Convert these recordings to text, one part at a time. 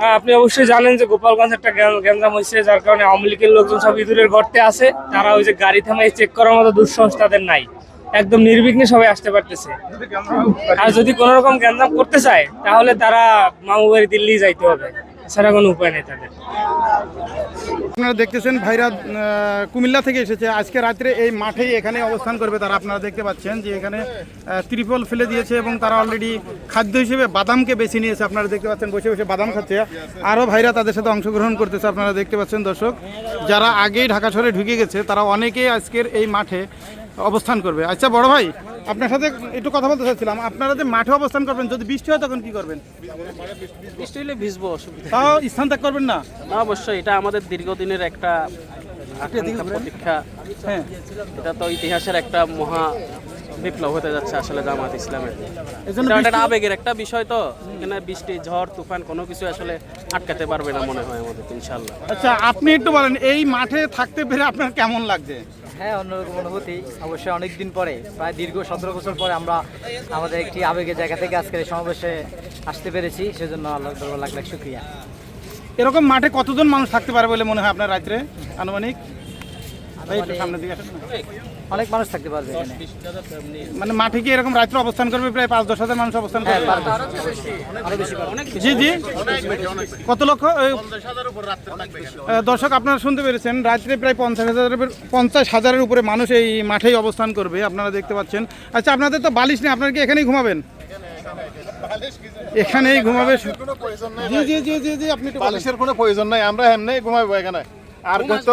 আহ, আপনি অবশ্যই জানেন যে গোপালগঞ্জ একটা গ্যাঞ্জাম হয়েছে যার কারণে আওয়ামী লীগের লোকজন সব ইঁদুরের গর্তে আছে। তারা ওই যে গাড়ি থামাই চেক করার মতো দুঃসাহস তাদের নাই। একদম নির্বিঘ্নে সবাই আসতে পারতেছে। আর যদি কোনো রকম গ্যাঞ্জাম করতে চায় তাহলে তারা মামু বাড়ি দিল্লি যাইতে হবে। এছাড়া কোনো উপায় নেই তাদের। আপনারা দেখতেছেন ভাইরা কুমিল্লা থেকে এসেছে। আজকে রাত্রে এই মাঠেই এখানে অবস্থান করবে তারা। আপনারা দেখতে পাচ্ছেন যে এখানে ত্রিপল ফেলে দিয়েছে এবং তারা অলরেডি খাদ্য হিসেবে বাদামকে বেছে নিয়েছে। আপনারা দেখতে পাচ্ছেন, বসে বসে বাদাম খাচ্ছে। আরও ভাইরা তাদের সাথে অংশগ্রহণ করতেছে, আপনারা দেখতে পাচ্ছেন দর্শক। যারা আগেই ঢাকা শহরে ঢুকে গেছে, তারা অনেকেই আজকের এই মাঠে অবস্থান করবে। আচ্ছা বড় ভাই আপনার সাথে একটু কথা বলতে চাচ্ছিলাম আপনারা যে মাঠে অবস্থান করবেন যদি বৃষ্টি হয় তখন কি করবেন? বৃষ্টি হলে ভিজবো অসুবিধা তাও স্থান ত্যাগ করবেন না? না অবশ্যই এটা আমাদের দীর্ঘদিনের একটা প্রতীক্ষা। হ্যাঁ। এটা তো ইতিহাসের একটা মহা বিপ্লব হতে যাচ্ছে আসলে জামাত ইসলামের। একটা আবেগের একটা বিষয় তো। এখানে বৃষ্টি ঝড় তুফান কোনো কিছু আসলে আটকাতে পারবে না মনে হয় আমাদের ইনশাল্লাহ আচ্ছা আপনি একটু বলেন এই মাঠে থাকতে পেরে আপনার কেমন লাগছে? হ্যাঁ অন্যরকম অনুভূতি। অবশ্যই অনেক দিন পরে প্রায় দীর্ঘ সতেরো বছর পরে আমরা আমাদের একটি আবেগের জায়গা থেকে আজকের সমাবেশে আসতে পেরেছি। সেজন্য আল্লাহ দরবার লাখ লাখ শুক্রিয়া। এরকম মাঠে কতজন মানুষ থাকতে পারে বলে মনে হয় আপনার রাত্রে? আনুমানিক? সামনের দিকে আসেন। অনেক মানুষ থাকতে পারবে এখানে। মানে মাঠে কি এরকম রাত্রে অবস্থান করবে? প্রায় পাঁচ দশ হাজার মানুষ অবস্থান হ্যাঁ করবে পারবে আরও বেশি পারবে জি জি। কত লক্ষ? দর্শক আপনারা শুনতে পেরেছেন রাত্রে প্রায় পঞ্চাশ হাজারের পঞ্চাশ হাজারের উপরে মানুষ এই মাঠেই অবস্থান করবে আপনারা দেখতে পাচ্ছেন। আচ্ছা আপনাদের তো বালিশ নেই আপনারা কি এখানেই ঘুমাবেন? এখানেই ঘুমাবে জি জি জি জি জি আপনি একটু বালিশের কোনো প্রয়োজন নাই আমরা এমনি ঘুমাবো এখানে। আর তো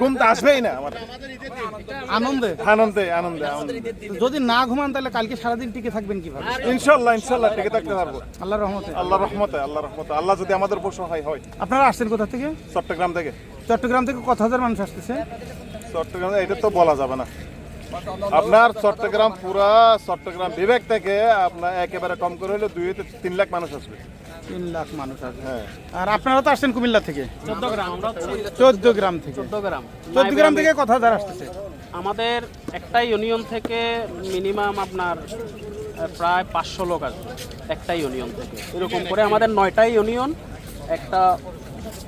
ঘুম তো আসবেই না আমার। আনন্দে? আনন্দে আনন্দে আনন্দে। যদি না ঘুমান তাহলে কালকে সারাদিন টিকে থাকবেন কীভাবে? ইনশাল্লাহ ইনশাল্লাহ টিকে থাকতে পারব। আল্লাহর রহমতে। আল্লাহ রহমতে আল্লাহ রহমতে। আল্লাহ যদি আমাদের উপর সহায় হয়। আপনারা আসছেন কোথা থেকে? চট্টগ্রাম থেকে। চট্টগ্রাম থেকে কত হাজার মানুষ আসতেছে? চট্টগ্রাম এটা তো বলা যাবে না। আপনার চট্টগ্রাম পুরা চট্টগ্রাম বিবেক থেকে আপনার একেবারে কম করে হলে দুই থেকে তিন লাখ মানুষ আসবে। তিন লাখ মানুষ আসবে হ্যাঁ। আর আপনারা তো আসছেন কুমিল্লা থেকে? চোদ্দ গ্রাম থেকে। চোদ্দ গ্রাম। চোদ্দ গ্রাম থেকে কত হাজার আসতেছে। আমাদের একটা ইউনিয়ন থেকে মিনিমাম আপনার প্রায় পাঁচশো লোক আসবে একটা ইউনিয়ন থেকে। এরকম করে আমাদের নয়টা ইউনিয়ন একটা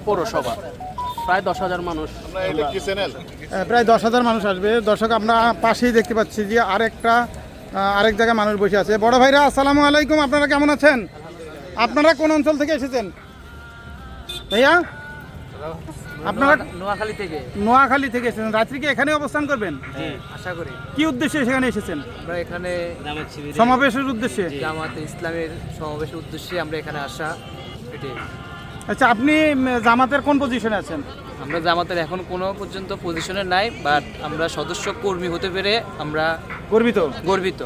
পৌরসভা। প্রায় দশ হাজার মানুষ প্রায় দশ হাজার মানুষ আসবে। দর্শক আমরা পাশেই দেখতে পাচ্ছি যে আরেকটা আরেক জায়গায় মানুষ বসে আছে। বড় ভাইরা আসসালামু আলাইকুম। আপনারা কেমন আছেন? আপনারা কোন অঞ্চল থেকে এসেছেন? ভাইয়া? আপনারা নোয়াখালী থেকে। নোয়াখালী থেকে এসেছেন। রাত্রি কি এখানে অবস্থান করবেন? আশা করি। কি উদ্দেশ্যে সেখানে এসেছেন? আমরা এখানে সমাবেশের উদ্দেশ্যে? জামাত ইসলামের সমাবেশের উদ্দেশ্যে আমরা এখানে আসা এটাই আচ্ছা আপনি জামাতের কোন পজিশনে আছেন? আমরা জামাতের এখন কোনো পর্যন্ত পজিশনে নাই বাট আমরা সদস্য কর্মী হতে পেরে আমরা গর্বিত? গর্বিত।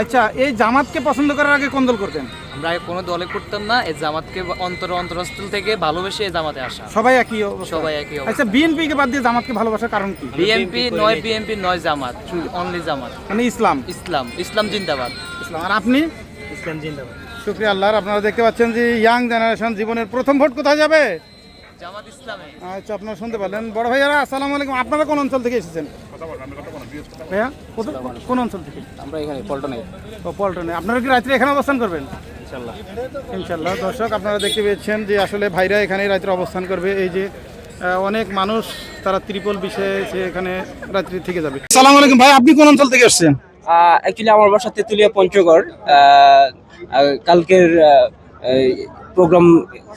আচ্ছা এই জামাতকে পছন্দ করার আগে কোন দল করতেন? আমরা আগে কোনো দলে করতাম না এই জামাতকে অন্তর অন্তরস্থল থেকে ভালোবেসে এই জামাতে আসা। সবাই একই সবাই একই আচ্ছা বিএনপি কে বাদ দিয়ে জামাতকে ভালোবাসার কারণ কি? বিএনপি নয় বিএনপি নয় জামাত অনলি জামাত। মানে ইসলাম। ইসলাম ইসলাম জিন্দাবাদ। ইসলাম। আর আপনি? ইসলাম জিন্দাবাদ। শুক্রিয়া আল্লাহর আপনারা দেখতে পাচ্ছেন যে ইয়াং জেনারেশন জীবনের প্রথম ভোট কোথায় যাবে? জামাত ইসলামে। আচ্ছা আপনারা শুনতে পারলেন। বড় ভাইয়ারা আসসালামু আলাইকুম। আপনারা কোন অঞ্চল থেকে এসেছেন? ভাইয়া কোন অঞ্চল থেকে? আমরা এখানে পল্টনে। ও পল্টনে। আপনারা কি রাত্রে এখানে অবস্থান করবেন? ইনশাল্লাহ। দর্শক আপনারা দেখতে পেয়েছেন যে আসলে ভাইরা এখানে রাত্রে অবস্থান করবে। এই যে অনেক মানুষ তারা ত্রিপল বিষয়ে এখানে রাত্রি থেকে যাবে। আসসালামু আলাইকুম ভাই আপনি কোন অঞ্চল থেকে এসেছেন অ্যাকচুয়ালি আমার বাসা তেঁতুলিয়া পঞ্চগড়। কালকের প্রোগ্রাম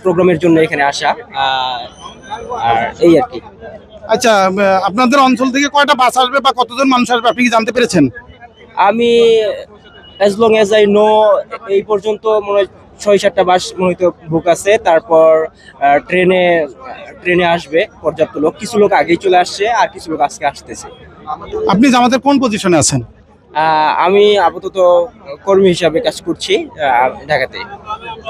প্রোগ্রামের জন্য এখানে আসা। আর এই আর কি। আচ্ছা আপনাদের অঞ্চল থেকে কয়টা বাস আসবে বা কতজন মানুষ আসবে আপনি কি জানতে পেরেছেন? আমি as long as I know এই পর্যন্ত মনে হয় ছয় সাতটা বাস মনে হয়তো বুক আছে। তারপর ট্রেনে ট্রেনে আসবে পর্যাপ্ত লোক। কিছু লোক আগেই চলে আসছে আর কিছু লোক আজকে আসতেছে। আপনি জামাতের কোন পজিশনে আছেন? আমি আপাতত কর্মী হিসাবে কাজ করছি ঢাকাতে।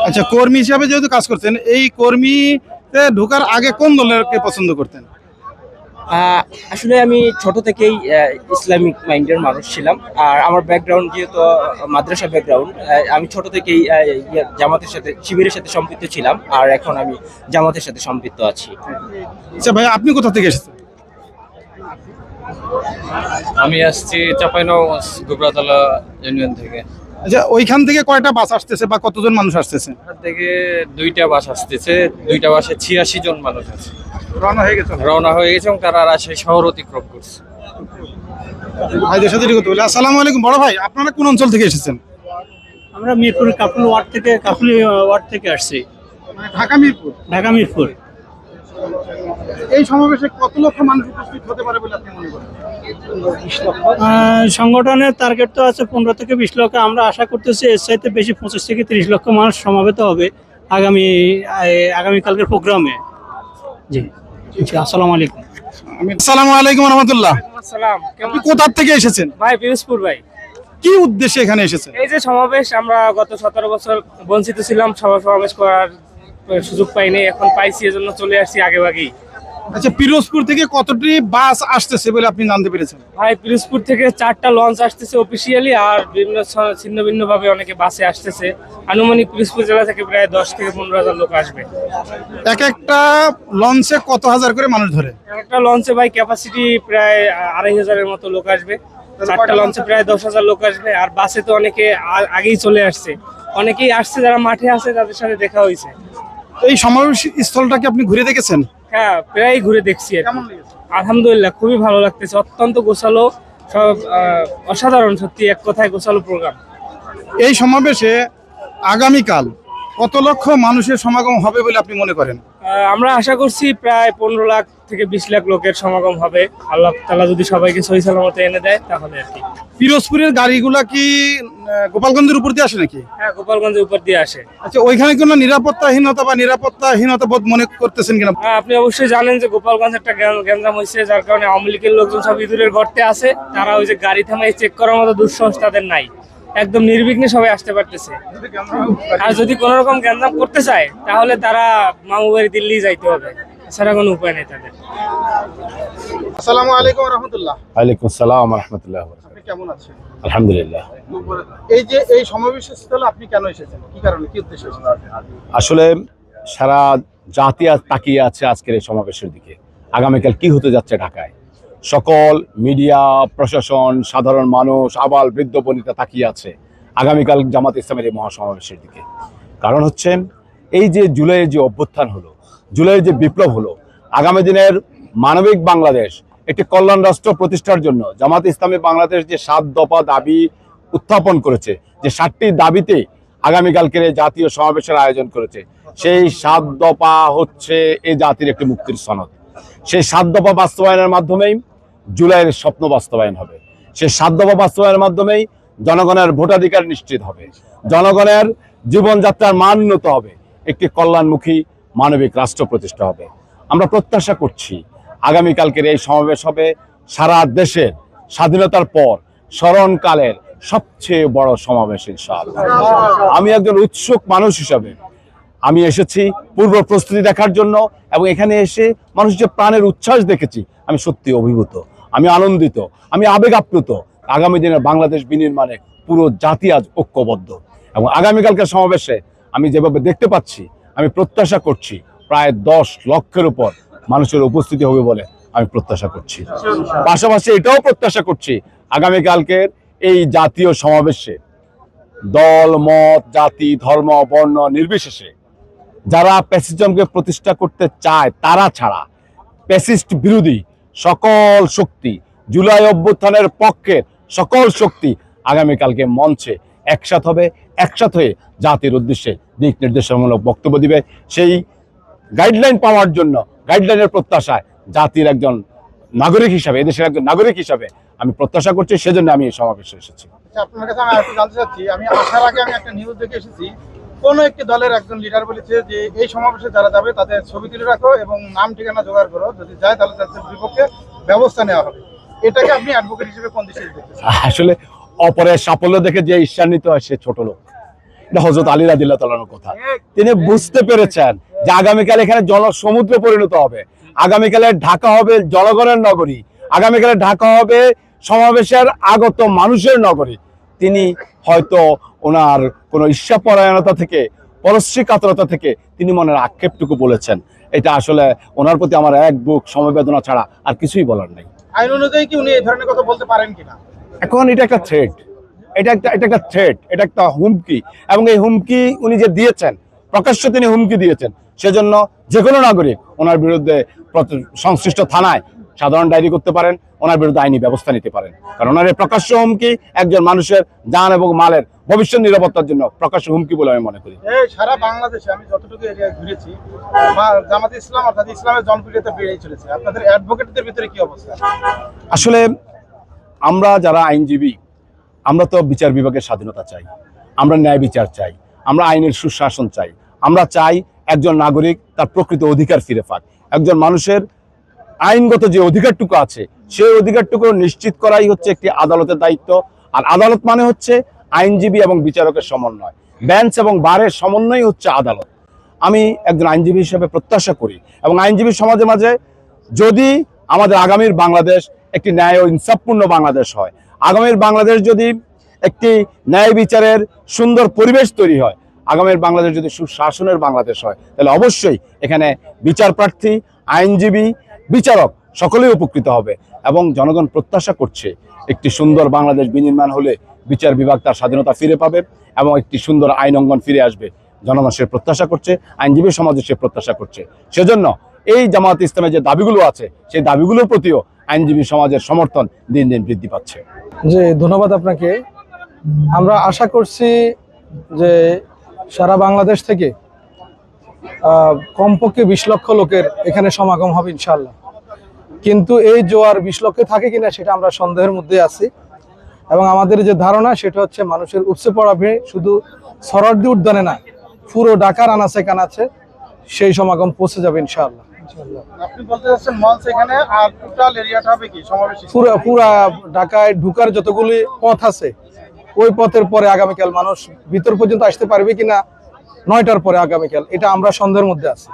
আচ্ছা কর্মী হিসাবে যেহেতু কাজ করছেন এই কর্মীতে ঢোকার আগে কোন দলেরকে পছন্দ করতেন? আসলে আমি ছোট থেকেই ইসলামিক মাইন্ডের মানুষ ছিলাম। আর আমার ব্যাকগ্রাউন্ড যেহেতু মাদ্রাসা ব্যাকগ্রাউন্ড আমি ছোট থেকেই জামাতের সাথে শিবিরের সাথে সম্পৃক্ত ছিলাম। আর এখন আমি জামাতের সাথে সম্পৃক্ত আছি। আচ্ছা ভাই আপনি কোথা থেকে এসেছেন? আমি আসছি চাপাইনগর গুবরাতলা ইউনিয়ন থেকে। আচ্ছা ওইখান থেকে কয়টা বাস আসতেছে বা কতজন মানুষ আসতেছে? এখান থেকে দুইটা বাস আসতেছে দুইটা বাসে ছিয়াশি জন মানুষ আছে। রওনা হয়ে গেছে। রওনা হয়ে গেছে এবং তারা রাজশাহী শহর অতিক্রম করছে। ভাইদের সাথে কথা বলি। আসসালামু আলাইকুম বড় ভাই আপনারা কোন অঞ্চল থেকে এসেছেন? আমরা মিরপুর কাপুল ওয়ার্ড থেকে কাপুলি ওয়ার্ড থেকে আসছি। মানে ঢাকা মিরপুর? ঢাকা মিরপুর। এই সমাবেশে কত লক্ষ মানুষ উপস্থিত হতে পারে বলে আপনি মনে করেন? সংগঠনের টার্গেট তো আছে পনেরো থেকে বিশ লক্ষ। আমরা আশা করতেছি এর চাইতে বেশি পঁচিশ থেকে তিরিশ লক্ষ মানুষ সমাবেত হবে আগামী আগামীকালকের প্রোগ্রামে। জি জি আসসালামু আলাইকুম। আমি আসসালামু আলাইকুম রহমতুল্লাহ। আপনি কোথা থেকে এসেছেন? ভাই পিরোজপুর ভাই। কি উদ্দেশ্যে এখানে এসেছেন? এই যে সমাবেশ আমরা গত সতেরো বছর বঞ্চিত ছিলাম সভা সমাবেশ করার সুযোগ পাইনি এখন পাইছি এজন্য চলে আসছি আগে আগেই আচ্ছা পিরোজপুর থেকে কতটি বাস আসতেছে বলে আপনি জানতে পেরেছেন? ভাই পিরোজপুর থেকে চারটা লঞ্চ আসতেছে অফিসিয়ালি আর বিভিন্ন ছিন্ন ভিন্ন ভাবে অনেকে বাসে আসতেছে। আনুমানিক পিরোজপুর জেলা থেকে প্রায় দশ থেকে পনেরো হাজার লোক আসবে। এক একটা লঞ্চে কত হাজার করে মানুষ ধরে? একটা লঞ্চে ভাই ক্যাপাসিটি প্রায় আড়াই হাজারের মতো লোক আসবে। চারটা লঞ্চে প্রায় দশ হাজার লোক আসবে আর বাসে তো অনেকে আগেই চলে আসছে। অনেকেই আসছে যারা মাঠে আছে তাদের সাথে দেখা হয়েছে। এই সমাবেশ স্থলটাকে আপনি ঘুরে দেখেছেন? হ্যাঁ প্রায় ঘুরে দেখছি আলহামদুলিল্লাহ খুবই ভালো লাগতেছে। অত্যন্ত গোছালো সব অসাধারণ সত্যি এক কথায় গোছালো প্রোগ্রাম এই সমাবেশে আগামীকাল কত লক্ষ মানুষের সমাগম হবে বলে আপনি মনে করেন? আমরা আশা করছি প্রায় পনেরো লাখ থেকে বিশ লাখ লোকের সমাগম হবে। আল্লাহ তালা যদি সবাইকে সহি সালামতে এনে দেয় তাহলে আর কি। পিরোজপুরের গাড়িগুলা কি গোপালগঞ্জের উপর দিয়ে আসে নাকি? হ্যাঁ গোপালগঞ্জের উপর দিয়ে আসে। আচ্ছা ওইখানে কোনো নিরাপত্তাহীনতা বা নিরাপত্তাহীনতা বোধ মনে করতেছেন কিনা? হ্যাঁ, আপনি অবশ্যই জানেন যে গোপালগঞ্জ একটা গ্যাঞ্জাম হয়েছে যার কারণে আওয়ামী লীগের লোকজন সব ইঁদুরের গর্তে আছে। তারা ওই যে গাড়ি থামাই চেক করার মতো দুঃসাহস তাদের নাই। একদম নির্বিঘ্নে সবাই আসতে পারতেছে। আর যদি কোনো রকম গ্যাঞ্জাম করতে চায় তাহলে তারা মামু বাড়ি দিল্লি যাইতে হবে। এছাড়া কোনো উপায় নেই তাদের। আসসালামু আলাইকুম রহমতুল্লাহ। ওয়ালাইকুম আসসালাম রহমতুল্লাহ কেমন আছেন? আলহামদুলিল্লাহ। এই যে এই আপনি কেন এসেছেন? কি কারণে কি উদ্দেশ্যে আসলে সারা জাতি তাকিয়ে আছে আজকের এই সমাবেশের দিকে। আগামীকাল কি হতে যাচ্ছে ঢাকায়? সকল মিডিয়া, প্রশাসন, সাধারণ মানুষ, আবাল বৃদ্ধ বনিতা তাকিয়ে আছে আগামীকাল জামাত ইসলামের এই মহাসমাবেশের দিকে। কারণ হচ্ছে এই যে জুলাইয়ের যে অভ্যুত্থান হলো, জুলাইয়ের যে বিপ্লব হলো, আগামী দিনের মানবিক বাংলাদেশ একটি কল্যাণ রাষ্ট্র প্রতিষ্ঠার জন্য জামাত ইসলামী বাংলাদেশ যে সাত দফা দাবি উত্থাপন করেছে, যে সাতটি দাবিতে আগামীকালকের জাতীয় সমাবেশের আয়োজন করেছে, সেই সাত দফা হচ্ছে এই জাতির একটি মুক্তির সনদ। সেই সাত দফা বাস্তবায়নের মাধ্যমেই জুলাইয়ের স্বপ্ন বাস্তবায়ন হবে। সে সাত দফা বাস্তবায়নের মাধ্যমেই জনগণের ভোটাধিকার নিশ্চিত হবে। জনগণের জীবনযাত্রার মান উন্নত হবে। একটি কল্যাণমুখী মানবিক রাষ্ট্র প্রতিষ্ঠা হবে। আমরা প্রত্যাশা করছি, আগামীকালকের এই সমাবেশ হবে সারা দেশের স্বাধীনতার পর স্মরণকালের সবচেয়ে বড় সমাবেশ, ইনশাআল্লাহ। আমি একজন উৎসুক মানুষ হিসাবে আমি এসেছি পূর্ব প্রস্তুতি দেখার জন্য এবং এখানে এসে মানুষ যে প্রাণের উচ্ছ্বাস দেখেছি, আমি সত্যি অভিভূত। আমি আনন্দিত, আমি আবেগ আপ্লুত আগামী দিনের বাংলাদেশ বিনির্মাণে পুরো জাতি আজ ঐক্যবদ্ধ। এবং আগামীকালকে সমাবেশে আমি যেভাবে দেখতে পাচ্ছি, আমি প্রত্যাশা করছি, প্রায় দশ লক্ষের উপর মানুষের উপস্থিতি হবে বলে আমি প্রত্যাশা করছি। পাশাপাশি এটাও প্রত্যাশা করছি, আগামীকালকের এই জাতীয় সমাবেশে দল, মত, জাতি, ধর্ম, বর্ণ নির্বিশেষে যারা প্যাসিজমকে প্রতিষ্ঠা করতে চায়, তারা ছাড়া প্যাসিস্ট বিরোধী সকল শক্তি জুলাই অভ্যুত্থানের পক্ষে সকল শক্তি আগামীকালকে মঞ্চে একসাথ হবে, একসাথ হয়ে জাতির উদ্দেশ্যে দিক নির্দেশনামূলক বক্তব্য দিবে। সেই গাইডলাইন পাওয়ার জন্য গাইডলাইনের প্রত্যাশায় জাতির একজন নাগরিক হিসাবে, এদেশের একজন নাগরিক হিসাবে আমি প্রত্যাশা করছি, সেজন্য আমি এই সমাবেশে এসেছি। আচ্ছা আপনার কাছে আমি জানতে চাচ্ছি, আমি আসার আগে আমি একটা নিউজ দেখে এসেছি কোন একটি দলের একজন লিডার বলেছে যে এই সমাবেশে যারা যাবে তাদের ছবি তুলে রাখো এবং নাম ঠিকানা জোগাড় করো। যদি যায় তাহলে তাদের বিপক্ষে ব্যবস্থা নেওয়া হবে। এটাকে আপনি অ্যাডভোকেট হিসেবে কোন দৃষ্টিতে আসলে অপরের সাফল্য দেখে যে ঈর্ষান্বিত হয় সে ছোট লোক। এটা হজরত আলী তালানোর কথা। তিনি বুঝতে পেরেছেন যে আগামীকাল এখানে জনসমুদ্রে পরিণত হবে। আগামীকালে ঢাকা হবে জনগণের নগরী। আগামীকালে ঢাকা হবে সমাবেশের আগত মানুষের নগরী। তিনি হয়তো ওনার কোনো ঈর্ষাপরায়ণতা থেকে পরশ্রী কাতরতা থেকে তিনি মনের আক্ষেপটুকু বলেছেন। এটা আসলে ওনার প্রতি আমার এক বুক সমবেদনা ছাড়া আর কিছুই বলার নেই। আইন অনুযায়ী কি উনি এই ধরনের কথা বলতে পারেন কিনা? এখন এটা একটা থ্রেড এটা একটা এটা একটা থ্রেট এটা একটা হুমকি। এবং এই হুমকি উনি যে দিয়েছেন প্রকাশ্য তিনি হুমকি দিয়েছেন সেজন্য যে কোনো নাগরিক ওনার বিরুদ্ধে সংশ্লিষ্ট থানায় সাধারণ ডায়েরি করতে পারেন ওনার বিরুদ্ধে আইনি ব্যবস্থা নিতে পারেন। কারণ ওনার প্রকাশ্য হুমকি একজন মানুষের যান এবং মালের ভবিষ্যৎ নিরাপত্তার জন্য প্রকাশ্য হুমকি বলে আমি মনে করি। সারা বাংলাদেশে আমি যতটুকু এরিয়া ঘুরেছি জামাত ইসলাম অর্থাৎ ইসলামের জনপ্রিয়তা বেড়েই চলেছে। আপনাদের অ্যাডভোকেটদের ভিতরে কি অবস্থা? আসলে আমরা যারা আইনজীবী আমরা তো বিচার বিভাগের স্বাধীনতা চাই আমরা ন্যায় বিচার চাই আমরা আইনের সুশাসন চাই আমরা চাই একজন নাগরিক তার প্রকৃত অধিকার ফিরে পাক একজন মানুষের আইনগত যে অধিকারটুকু আছে, সেই অধিকারটুকু নিশ্চিত করাই হচ্ছে একটি আদালতের দায়িত্ব। আর আদালত মানে হচ্ছে আইনজীবী এবং বিচারকের সমন্বয়। বেঞ্চ এবং বারের সমন্বয় হচ্ছে আদালত। আমি একজন আইনজীবী হিসেবে প্রত্যাশা করি এবং আইনজীবী সমাজে মাঝে যদি আমাদের আগামীর বাংলাদেশ একটি ন্যায় ও ইনসাফপূর্ণ বাংলাদেশ হয়, আগামীর বাংলাদেশ যদি একটি ন্যায় বিচারের সুন্দর পরিবেশ তৈরি হয়, আগামীর বাংলাদেশ যদি সুশাসনের বাংলাদেশ হয়, তাহলে অবশ্যই এখানে বিচার প্রার্থী আইনজীবী বিচারক সকলেই উপকৃত হবে এবং জনগণ প্রত্যাশা করছে একটি সুন্দর বাংলাদেশ বিনির্মাণ হলে বিচার বিভাগ তার স্বাধীনতা ফিরে পাবে এবং একটি সুন্দর আইন অঙ্গন ফিরে আসবে। জনগণ সে প্রত্যাশা করছে, আইনজীবী সমাজে সে প্রত্যাশা করছে। সেজন্য এই জামাত ইসলামের যে দাবিগুলো আছে, সেই দাবিগুলোর প্রতিও আইনজীবী সমাজের সমর্থন দিন দিন বৃদ্ধি পাচ্ছে। যে ধন্যবাদ আপনাকে। আমরা আশা করছি যে সারা বাংলাদেশ থেকে কমপক্ষে বিশ লক্ষ লোকের এখানে সমাগম হবে ইনশাল্লাহ কিন্তু এই জোয়ার বিশ লক্ষে থাকে কিনা সেটা আমরা সন্দেহের মধ্যে আছি। এবং আমাদের যে ধারণা সেটা হচ্ছে মানুষের উপচে পড়া ভিড় শুধু সরদ্দি উদ্যানে না পুরো ঢাকার আনাচে কানাচে সেই সমাগম পৌঁছে যাবে ইনশাআল্লাহ। পুরো পুরা ঢাকায় ঢুকার যতগুলি পথ আছে ওই পথের পরে আগামীকাল মানুষ ভিতর পর্যন্ত আসতে পারবে কিনা নয়টার পরে আগামীকাল এটা আমরা সন্দেহের মধ্যে আছি।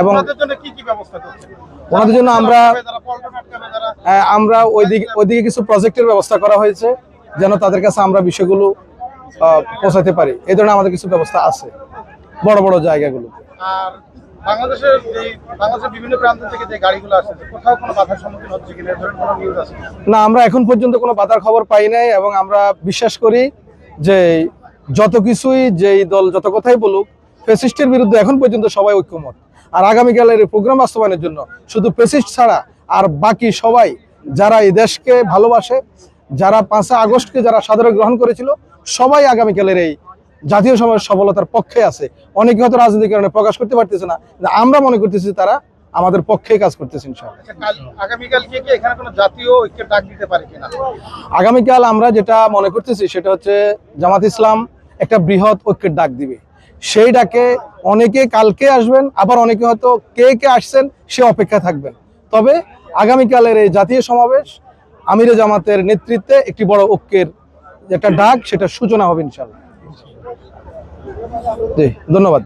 এবং ওনাদের জন্য আমরা আহ, আমরা ওইদিকে ওইদিকে কিছু প্রজেক্টের ব্যবস্থা করা হয়েছে যেন তাদের কাছে আমরা বিষয়গুলো পৌঁছাতে পারি। এই ধরনের আমাদের কিছু ব্যবস্থা আছে বড় বড় জায়গাগুলো। আর বাংলাদেশের বাংলাদেশের বিভিন্ন প্রান্ত থেকে যে গাড়িগুলো আসছে কোথাও কোনো বাধার সম্মুখীন হচ্ছে কিনা এ কোনো নিউজ আছে না আমরা এখন পর্যন্ত কোনো বাধার খবর পাই নাই এবং আমরা বিশ্বাস করি যে যত কিছুই যেই দল যত কথাই বলুক ফেসিস্টের বিরুদ্ধে এখন পর্যন্ত সবাই ঐক্যমত। আর আগামীকালের এই প্রোগ্রাম বাস্তবায়নের জন্য শুধু ফেসিস্ট ছাড়া আর বাকি সবাই যারা এই দেশকে ভালোবাসে যারা পাঁচই আগস্টকে যারা সাদরে গ্রহণ করেছিল সবাই আগামীকালের এই জাতীয় সমাজ সফলতার পক্ষে আছে। অনেকে হয়তো রাজনৈতিক কারণে প্রকাশ করতে পারতেছে না আমরা মনে করতেছি তারা আমাদের পক্ষে কাজ করতেছেন আচ্ছা, আগামীকাল আমরা যেটা মনে করতেছি সেটা হচ্ছে জামাত ইসলাম একটা বৃহৎ ঐক্যের ডাক দিবে। সেই ডাকে অনেকে কালকে আসবেন, আবার অনেকে হয়তো কে কে আসছেন, সে অপেক্ষা থাকবেন। তবে আগামীকালের এই জাতীয় সমাবেশ আমিরে জামাতের নেতৃত্বে একটি বড় ঐক্যের একটা ডাক, সেটা সূচনা হবে ইনশাল্লাহ জি, ধন্যবাদ।